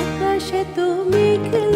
আকাশে তো মেঘলা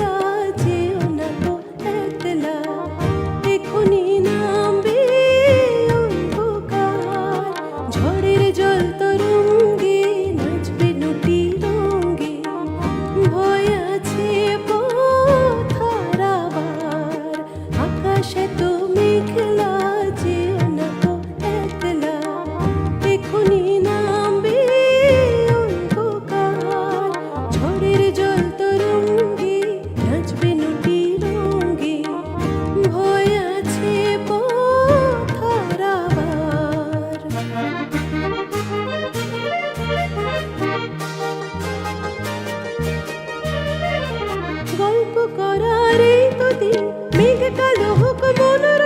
গল্প করার এই তো দিন মেঘ কালো হোক মনোর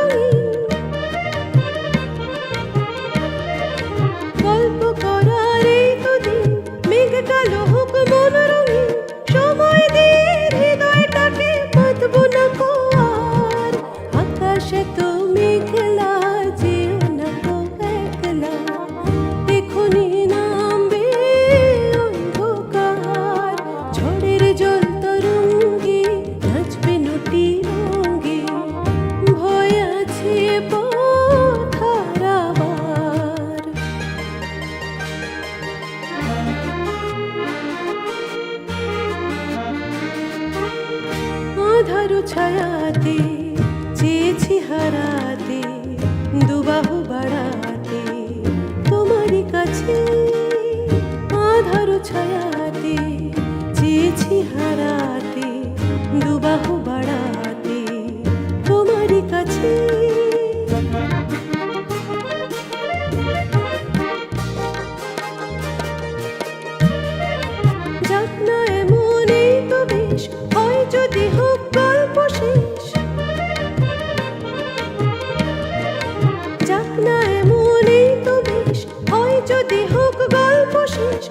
আঁধারু ছায়াতে চেয়েছি হারাতে দুবাহু বাড়াতে। তোমারই কাছে আঁধারু ছায়াতে চেয়েছি হারাতে দুবাহু বাড়াতে। czuć